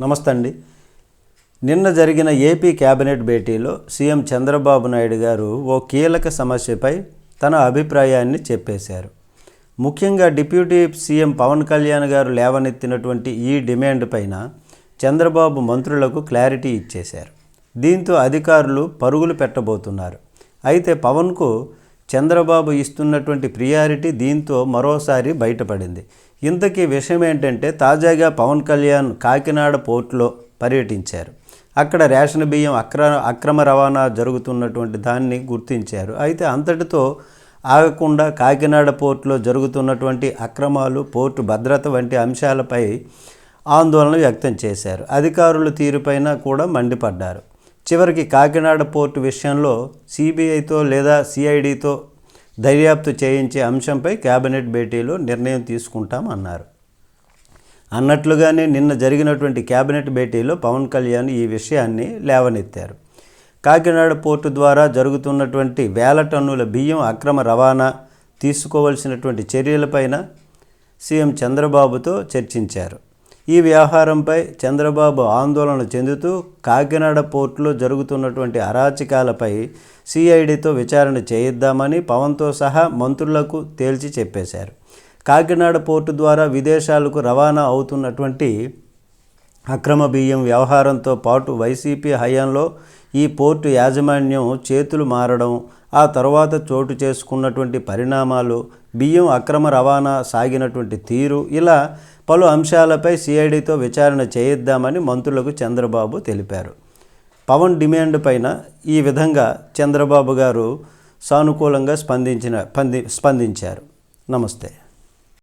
నమస్తే అండి. నిన్న జరిగిన ఏపీ కేబినెట్ భేటీలో సీఎం చంద్రబాబు నాయుడు గారు ఓ కీలక సమస్యపై తన అభిప్రాయాన్ని చెప్పేశారు. ముఖ్యంగా డిప్యూటీ సీఎం పవన్ కళ్యాణ్ గారు లేవనెత్తినటువంటి ఈ డిమాండ్ పైన చంద్రబాబు మంత్రులకు క్లారిటీ ఇచ్చేశారు. దీంతో అధికారులు పరుగులు పెట్టబోతున్నారు. అయితే పవన్కు చంద్రబాబు ఇస్తున్నటువంటి ప్రియారిటీ దీంతో మరోసారి బయటపడింది. ఇంతకీ విషయం ఏంటంటే తాజాగా పవన్ కళ్యాణ్ కాకినాడ పోర్టులో పర్యటించారు. అక్కడ రేషన్ బియ్యం అక్ర అక్రమ రవాణా జరుగుతున్నటువంటి దాన్ని గుర్తించారు. అయితే అంతటితో ఆగకుండా కాకినాడ పోర్టులో జరుగుతున్నటువంటి అక్రమాలు పోర్టు భద్రత వంటి అంశాలపై ఆందోళన వ్యక్తం చేశారు. అధికారుల తీరుపైన కూడా మండిపడ్డారు. చివరికి కాకినాడ పోర్టు విషయంలో సిబిఐతో లేదా సిఐడితో దర్యాప్తు చేయించే అంశంపై కేబినెట్ భేటీలో నిర్ణయం తీసుకుంటామన్నారు అన్నట్లుగానే నిన్న జరిగినటువంటి కేబినెట్ భేటీలో పవన్ కళ్యాణ్ ఈ విషయాన్ని లేవనెత్తారు. కాకినాడ పోర్టు ద్వారా జరుగుతున్నటువంటి వేల టన్నుల బియ్యం అక్రమ రవాణా తీసుకోవలసినటువంటి చర్యలపైన సీఎం చంద్రబాబుతో చర్చించారు. ఈ వ్యవహారంపై చంద్రబాబు ఆందోళన చెందుతూ కాకినాడ పోర్టులో జరుగుతున్నటువంటి అరాచకాలపై సిఐడితో విచారణ చేయిద్దామని పవన్తో సహా మంత్రులకు తేల్చి చెప్పేశారు. కాకినాడ పోర్టు ద్వారా విదేశాలకు రవాణా అవుతున్నటువంటి అక్రమ బియ్యం వ్యవహారంతో పాటు వైసీపీ హయాంలో ఈ పోర్టు యాజమాన్యం చేతులు మారడం ఆ తర్వాత చోటు చేసుకున్నటువంటి పరిణామాలు బియ్యం అక్రమ రవాణా సాగినటువంటి తీరు ఇలా పలు అంశాలపై సిఐడితో విచారణ చేయిద్దామని మంత్రులకు చంద్రబాబు తెలిపారు. పవన్ డిమాండ్ పైన ఈ విధంగా చంద్రబాబు గారు సానుకూలంగా స్పందించిన స్పందించారు. నమస్తే.